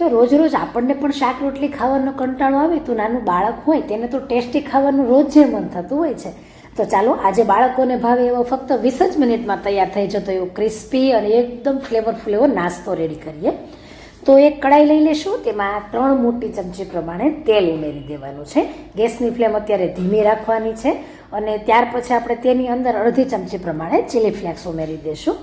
જો રોજ રોજ આપણને પણ શાક રોટલી ખાવાનો કંટાળો આવે તો નાનું બાળક હોય તેને તો ટેસ્ટી ખાવાનું રોજ જે મન થતું હોય છે. તો ચાલો આજે બાળકોને ભાવે એવો ફક્ત વીસ જ મિનિટમાં તૈયાર થઈ જતો એવો ક્રિસ્પી અને એકદમ ફ્લેવરફુલ એવો નાસ્તો રેડી કરીએ. તો એક કડાઈ લઈ લેશું, તેમાં ત્રણ મોટી ચમચી પ્રમાણે તેલ ઉમેરી દેવાનું છે. ગેસની ફ્લેમ અત્યારે ધીમી રાખવાની છે અને ત્યાર પછી આપણે તેની અંદર અડધી ચમચી પ્રમાણે ચીલી ફ્લેક્સ ઉમેરી દઈશું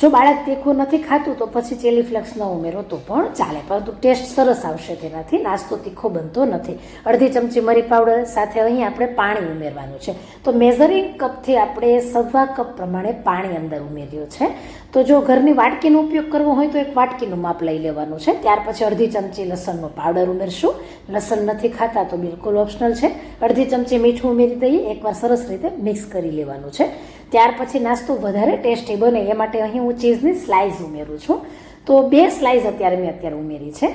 જો બાળક તીખું નથી ખાતું, તો પછી ચીલી ફ્લેક્સ ન ઉમેરો તો પણ ચાલે. પરંતુ ટેસ્ટ સરસ આવશે તેનાથી નાસ્તો તીખો બનતો નથી. અડધી ચમચી મરી પાવડર સાથે અહીં આપણે પાણી ઉમેરવાનું છે. તો મેઝરિંગ કપથી આપણે સવા કપ પ્રમાણે પાણી અંદર ઉમેર્યું છે. તો જો ઘરની વાટકીનો ઉપયોગ કરવો હોય તો એક વાટકીનું માપ લઈ લેવાનું છે. ત્યાર પછી અડધી ચમચી લસણનો પાવડર ઉમેરશું. લસણ નથી ખાતા તો બિલકુલ ઓપ્શનલ છે. અડધી ચમચી મીઠું ઉમેરી દઈએ. એકવાર સરસ રીતે મિક્સ કરી લેવાનું છે. ત્યાર પછી નાસ્તો વધારે ટેસ્ટી બને એ માટે અહીં હું ચીઝની સ્લાઇસ ઉમેરું છું. તો બે સ્લાઇસ અત્યારે મેં અત્યારે ઉમેરી છે.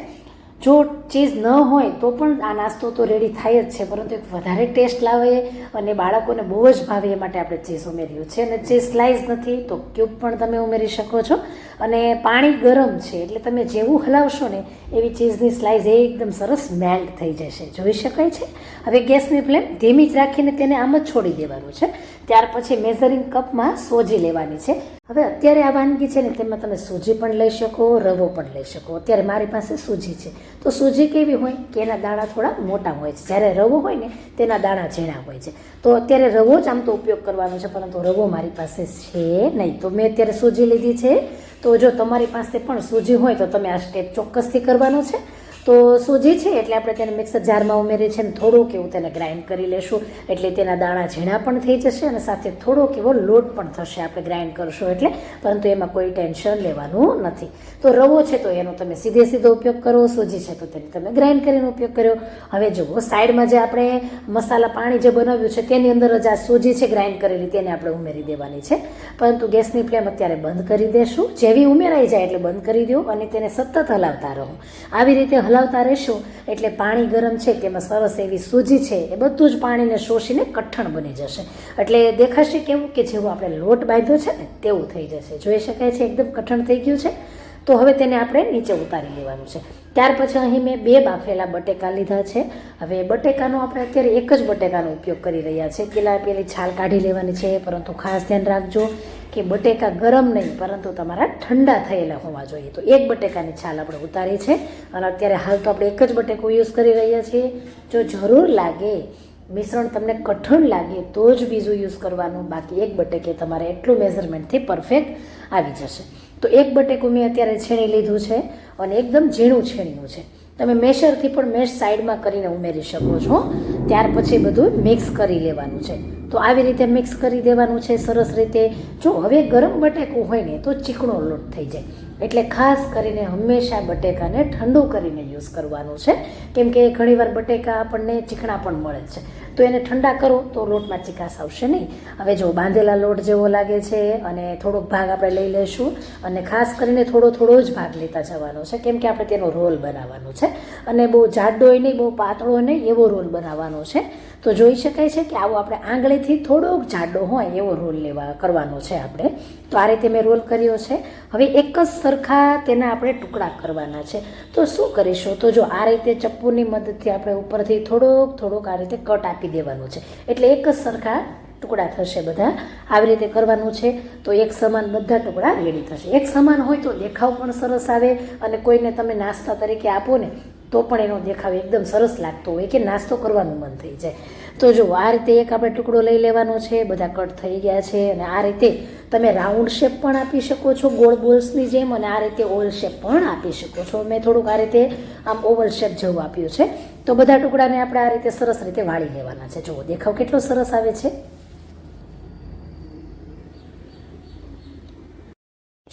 જો ચીઝ ન હોય તો પણ આ નાસ્તો તો રેડી થાય જ છે, પરંતુ એક વધારે ટેસ્ટ લાવે અને બાળકોને બહુ જ ભાવે એ માટે આપણે ચીઝ ઉમેર્યું છે. અને ચીઝ સ્લાઇસ નથી, તો ક્યુબ પણ તમે ઉમેરી શકો છો. અને પાણી ગરમ છે, એટલે તમે જેવું હલાવશો ને એવી ચીઝની સ્લાઇસ એકદમ સરસ મેલ્ટ થઈ જશે. જોઈ શકાય છે? હવે ગેસની ફ્લેમ ધીમી જ રાખીને તેને આમ જ છોડી દેવાનું છે. ત્યાર પછી મેઝરિંગ કપમાં સોજી લેવાની છે. હવે અત્યારે આ વાનગી છે ને, તેમાં તમે સૂજી પણ લઈ શકો, રવો પણ લઈ શકો. અત્યારે મારી પાસે સૂજી છે. તો સૂજી કેવી હોય? કે એના દાણા થોડા મોટા હોય છે. જ્યારે રવો હોય ને, તેના દાણા ઝીણા હોય છે. તો અત્યારે રવો જ આમ તો ઉપયોગ કરવાનો છે, પરંતુ રવો મારી પાસે છે નહીં. તો મેં અત્યારે સૂજી લીધી છે. તો જો તમારી પાસે પણ સૂજી હોય, તો તમે આ સ્ટેપ ચોક્કસથી કરવાનો છે. તો સૂજી છે એટલે આપણે તેને મિક્સર જારમાં ઉમેરી છે અને થોડુંક એવું તેને ગ્રાઇન્ડ કરી લેશું. એટલે તેના દાણા ઝીણા પણ થઈ જશે અને સાથે થોડોક એવો લોટ પણ થશે આપણે ગ્રાઇન્ડ કરશું એટલે, પરંતુ એમાં કોઈ ટેન્શન લેવાનું નથી. તો રવો છે તો એનો તમે સીધે સીધો ઉપયોગ કરો, સૂજી છે તો તેને તમે ગ્રાઇન્ડ કરીને ઉપયોગ કર્યો. હવે જુઓ, સાઈડમાં જે આપણે મસાલા પાણી જે બનાવ્યું છે તેની અંદર જ આ સૂજી છે ગ્રાઇન્ડ કરેલી, તેને આપણે ઉમેરી દેવાની છે. પરંતુ ગેસની ફ્લેમ અત્યારે બંધ કરી દેશું. જેવી ઉમેરાઈ જાય એટલે બંધ કરી દો અને તેને સતત હલાવતા રહો. આવી રીતે હલાવતા રહેશો એટલે પાણી ગરમ છે તેમાં સરસ એવી સૂજી છે એ બધું જ પાણીને શોષીને કઠણ બની જશે. એટલે દેખાશે કેવું કે જેવું આપણે લોટ બાંધ્યો છે ને તેવું થઈ જશે. જોઈ શકાય છે એકદમ કઠણ થઈ ગયું છે? તો હવે તેને આપણે નીચે ઉતારી લેવાનું છે. ત્યાર પછી અહીં મેં બે બાફેલા બટેકા લીધા છે. હવે બટેકાનો આપણે અત્યારે એક જ બટેકાનો ઉપયોગ કરી રહ્યા છે. પેલા પેલી છાલ કાઢી લેવાની છે, પરંતુ ખાસ ધ્યાન રાખજો. કે બટેકા ગરમ નહીં, પરંતુ તમારા ઠંડા થયેલા હોવા જોઈએ. તો એક બટેકાની છાલ આપણે ઉતારી છે અને અત્યારે હાલ તો આપણે એક જ બટેકું યુઝ કરી રહ્યા છીએ. જો જરૂર લાગે, મિશ્રણ તમને કઠણ લાગે, તો જ બીજું યુઝ કરવાનું. બાકી એક બટેકે તમારે એટલું મેઝરમેન્ટથી પરફેક્ટ આવી જશે. તો એક બટેકું મેં અત્યારે છીણી લીધું છે અને એકદમ ઝીણું છીણ્યું છે. તમે મેશરથી પણ મેશ સાઈડમાં કરીને ઉમેરી શકો છો. ત્યાર પછી બધું મિક્સ કરી લેવાનું છે. તો આવી રીતે મિક્સ કરી દેવાનું છે, સરસ રીતે. જો હવે ગરમ બટેકું હોય ને, તો ચીકણો લોટ થઈ જાય. એટલે ખાસ કરીને હંમેશા બટેકાને ઠંડુ કરીને યુઝ કરવાનું છે. કેમ કે ઘણીવાર બટેકા આપણને ચીકણા પણ મળે છે. તો એને ઠંડા કરો, તો લોટમાં ચીકાશ આવશે નહીં. હવે જો બાંધેલા લોટ જેવો લાગે છે અને થોડોક ભાગ આપણે લઈ લઈશું અને ખાસ કરીને થોડો થોડો જ ભાગ લેતા જવાનો છે. કેમ કે આપણે તેનો રોલ બનાવવાનો છે. અને બહુ જાડો નહીં, બહુ પાતળો નહીં, એવો રોલ બનાવવાનો છે. તો જોઈ શકાય છે કે આવો આપણે આંગળીથી થોડોક જાડો હોય એવો રોલ લેવા કરવાનો છે આપણે. તો આ રીતે મેં રોલ કર્યો છે. હવે એક જ સરખા તેના આપણે ટુકડા કરવાના છે. તો શું કરીશું? તો જો આ રીતે ચપ્પુની મદદથી આપણે ઉપરથી થોડોક થોડોક આ રીતે કટ આપી દેવાનું છે. એટલે એક જ સરખા ટુકડા થશે બધા. આવી રીતે કરવાનું છે. તો એક સમાન બધા ટુકડા રેડી થશે. એક સમાન હોય તો દેખાવ પણ સરસ આવે અને કોઈને તમે નાસ્તા તરીકે આપો ને તો પણ એનો દેખાવ એકદમ સરસ લાગતો હોય કે નાસ્તો કરવાનું મન થઈ જાય. તો જો, આ રીતે એક આપણે ટુકડો લઈ લેવાનો છે, બધા કટ થઈ ગયા છે અને આ રીતે તમે રાઉન્ડ શેપ પણ આપી શકો છો ગોળ બોલ્સની જેમ અને આ રીતે ઓવલ શેપ પણ આપી શકો છો. મેં થોડુંક આ રીતે આમ ઓવલ શેપ જેવું આપ્યું છે. તો બધા ટુકડાને આપણે આ રીતે સરસ રીતે વાળી લેવાના છે. જુઓ, દેખાવ કેટલો સરસ આવે છે.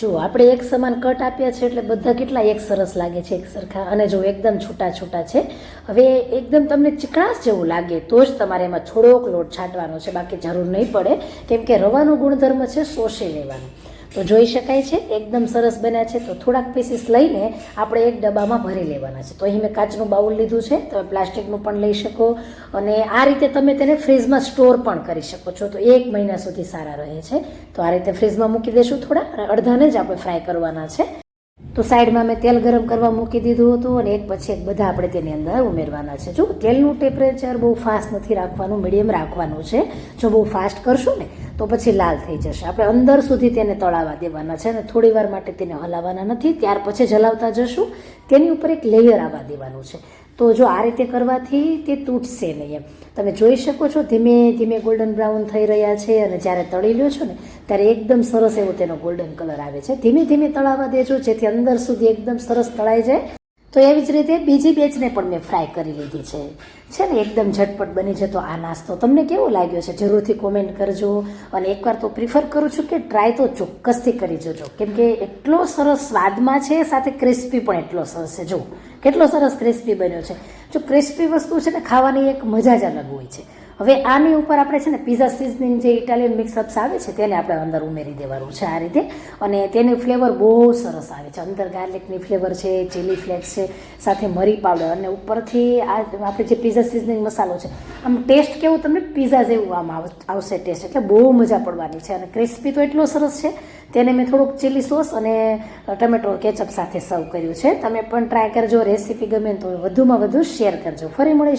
જો આપણે એક સમાન કટ આપ્યા છે એટલે બધા કેટલા એક સરસ લાગે છે એક સરખા? અને જો એકદમ છૂટા છૂટા છે, હવે એકદમ તમને ચીકણાશ જેવું લાગે તો જ તમારે એમાં થોડોક લોટ છાંટવાનો છે. બાકી જરૂર નહીં પડે. કેમ કે રવાનો ગુણધર્મ છે, શોષી લેવાનો. તો જોઈ શકાય છે? એકદમ સરસ બન્યા છે. તો થોડાક પીસીસ લઈને આપણે એક ડબ્બામાં ભરી લેવાના છે. તો અહીં મેં કાચનું બાઉલ લીધું છે. તમે પ્લાસ્ટિકનું પણ લઈ શકો. અને આ રીતે તમે તેને ફ્રીજમાં સ્ટોર પણ કરી શકો છો. તો એક મહિના સુધી સારા રહે છે. તો આ રીતે ફ્રીજમાં મૂકી દેશું થોડા. અને અડધાને જ આપણે ફ્રાય કરવાના છે. તો સાઈડમાં મેં તેલ ગરમ કરવા મૂકી દીધું હતું અને એક પછી એક બધા આપણે તેની અંદર ઉમેરવાના છે. જો તેલનું ટેમ્પરેચર બહુ ફાસ્ટ નથી રાખવાનું મીડિયમ રાખવાનું છે. જો બહુ ફાસ્ટ કરશું ને, તો પછી લાલ થઈ જશે. આપણે અંદર સુધી તેને તળાવવા દેવાના છે અને થોડી વાર માટે તેને હલાવવાના નથી, ત્યાર પછી જ હલાવતા જશું. તેની ઉપર એક લેયર આવવા દેવાનું છે. તો જો આ રીતે કરવાથી તે તૂટશે નહીં એમ. તમે જોઈ શકો છો ધીમે ધીમે ગોલ્ડન બ્રાઉન થઈ રહ્યા છે અને જ્યારે તળી લ્યો છો ને, ત્યારે એકદમ સરસ એવો તેનો ગોલ્ડન કલર આવે છે. ધીમે ધીમે તળાવવા દેજો, જેથી અંદર સુધી એકદમ સરસ તળાઈ જાય. તો એવી જ રીતે બીજી બેચને પણ મેં ફ્રાય કરી લીધી છે. છે ને, એકદમ ઝટપટ બની જતો આ નાસ્તો. તમને કેવો લાગ્યો છે? જરૂરથી કોમેન્ટ કરજો. અને એકવાર તો પ્રિફર કરું છું કે ટ્રાય તો ચોક્કસથી કરી જજો. કેમ કે એટલો સરસ સ્વાદમાં છે, સાથે ક્રિસ્પી પણ એટલો સરસ છે. જો, કેટલો સરસ ક્રિસ્પી બન્યો છે. જો ક્રિસ્પી વસ્તુ છે ને, ખાવાની એક મજા જ અલગ હોય છે. હવે આની ઉપર આપણે છે ને પીઝા સીઝનિંગ જે ઇટાલિયન મિક્સઅપ્સ આવે છે તેને આપણે અંદર ઉમેરી દેવાનું છે આ રીતે. અને તેની ફ્લેવર બહુ સરસ આવે છે. અંદર ગાર્લિકની ફ્લેવર છે ચીલી ફ્લેક્સ છે, સાથે મરી પાવડર અને ઉપરથી આ આપણે જે પીઝા સિઝનિંગ મસાલો છે, આમ ટેસ્ટ કેવું તમને? પીઝા જેવું આમ આવ- આવશે ટેસ્ટ એટલે બહુ મજા પડવાની છે. અને ક્રિસ્પી તો એટલો સરસ છે. તેને મેં થોડુંક ચીલી સોસ અને ટમેટો કેચઅપ સાથે સર્વ કર્યું છે. તમે પણ ટ્રાય કરજો. રેસીપી ગમે તો વધુમાં વધુ શેર કરજો. ફરી મળીશું.